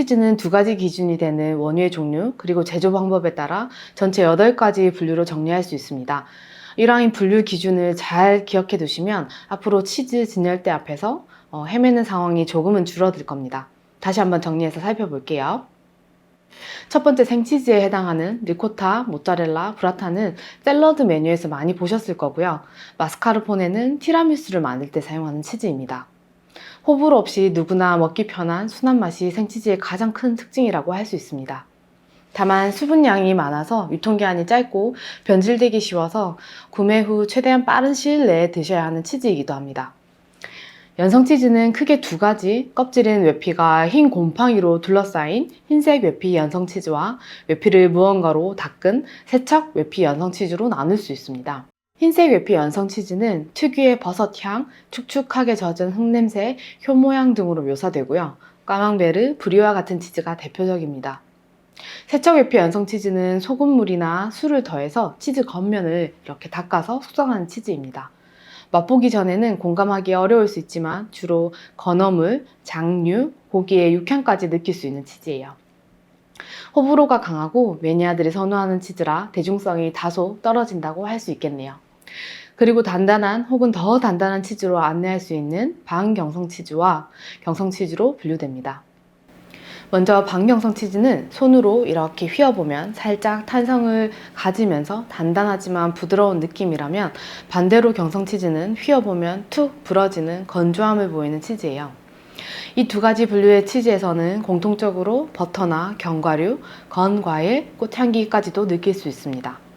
치즈는 두 가지 기준이 되는 원유의 종류, 그리고 제조 방법에 따라 전체 8가지 분류로 정리할 수 있습니다. 이러한 분류 기준을 잘 기억해 두시면 앞으로 치즈 진열대 앞에서 어, 헤매는 상황이 조금은 줄어들 겁니다. 다시 한번 정리해서 살펴볼게요. 첫 번째 생치즈에 해당하는 리코타, 모짜렐라, 브라타는 샐러드 메뉴에서 많이 보셨을 거고요. 마스카르포네는 티라미수를 만들 때 사용하는 치즈입니다. 호불호 없이 누구나 먹기 편한 순한 맛이 생치즈의 가장 큰 특징이라고 할 수 있습니다. 다만 수분량이 많아서 유통기한이 짧고 변질되기 쉬워서 구매 후 최대한 빠른 시일 내에 드셔야 하는 치즈이기도 합니다. 연성 치즈는 크게 두 가지 껍질인 외피가 흰 곰팡이로 둘러싸인 흰색 외피 연성 치즈와 외피를 무언가로 닦은 세척 외피 연성 치즈로 나눌 수 있습니다. 흰색 외피 연성 치즈는 특유의 버섯 향, 축축하게 젖은 흙냄새, 효 모양 등으로 묘사되고요. 까망베르, 브리와 같은 치즈가 대표적입니다. 세척 외피 연성 치즈는 소금물이나 술을 더해서 치즈 겉면을 이렇게 닦아서 숙성하는 치즈입니다. 맛보기 전에는 공감하기 어려울 수 있지만 주로 건어물, 장류, 고기의 육향까지 느낄 수 있는 치즈예요. 호불호가 강하고 매니아들이 선호하는 치즈라 대중성이 다소 떨어진다고 할 수 있겠네요. 그리고 단단한 혹은 더 단단한 치즈로 안내할 수 있는 반경성 치즈와 경성 치즈로 분류됩니다. 먼저 반경성 치즈는 손으로 이렇게 휘어보면 살짝 탄성을 가지면서 단단하지만 부드러운 느낌이라면 반대로 경성 치즈는 휘어보면 툭 부러지는 건조함을 보이는 치즈예요. 이 두 가지 분류의 치즈에서는 공통적으로 버터나 견과류, 건 과일, 꽃향기까지도 느낄 수 있습니다.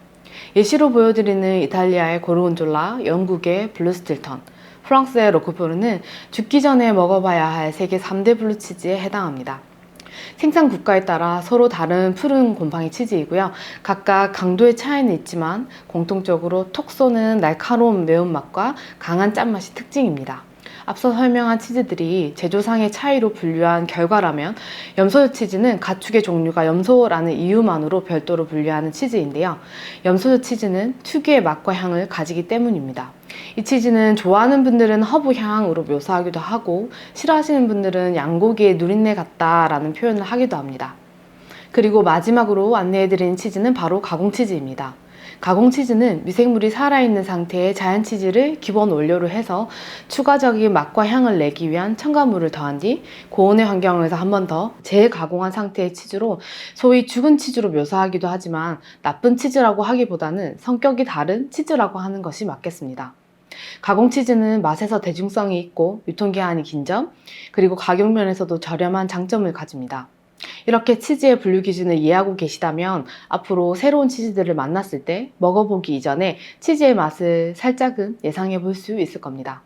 예시로 보여드리는 이탈리아의 고르곤졸라, 영국의 블루스틸턴, 프랑스의 로크포르는 죽기 전에 먹어봐야 할 세계 3대 블루 치즈에 해당합니다. 생산 국가에 따라 서로 다른 푸른 곰팡이 치즈이고요. 각각 강도의 차이는 있지만 공통적으로 톡 쏘는 날카로운 매운맛과 강한 짠맛이 특징입니다. 앞서 설명한 치즈들이 제조상의 차이로 분류한 결과라면 염소 치즈는 가축의 종류가 염소라는 이유만으로 별도로 분류하는 치즈인데요. 염소 치즈는 특유의 맛과 향을 가지기 때문입니다. 이 치즈는 좋아하는 분들은 허브 향으로 묘사하기도 하고 싫어하시는 분들은 양고기의 누린내 같다라는 표현을 하기도 합니다. 그리고 마지막으로 안내해드리는 치즈는 바로 가공치즈입니다. 가공 치즈는 미생물이 살아있는 상태의 자연 치즈를 기본 원료로 해서 추가적인 맛과 향을 내기 위한 첨가물을 더한 뒤 고온의 환경에서 한 번 더 재가공한 상태의 치즈로 소위 죽은 치즈로 묘사하기도 하지만 나쁜 치즈라고 하기보다는 성격이 다른 치즈라고 하는 것이 맞겠습니다. 가공 치즈는 맛에서 대중성이 있고 유통기한이 긴 점, 그리고 가격 면에서도 저렴한 장점을 가집니다. 이렇게 치즈의 분류 기준을 이해하고 계시다면 앞으로 새로운 치즈들을 만났을 때 먹어보기 이전에 치즈의 맛을 살짝은 예상해 볼 수 있을 겁니다.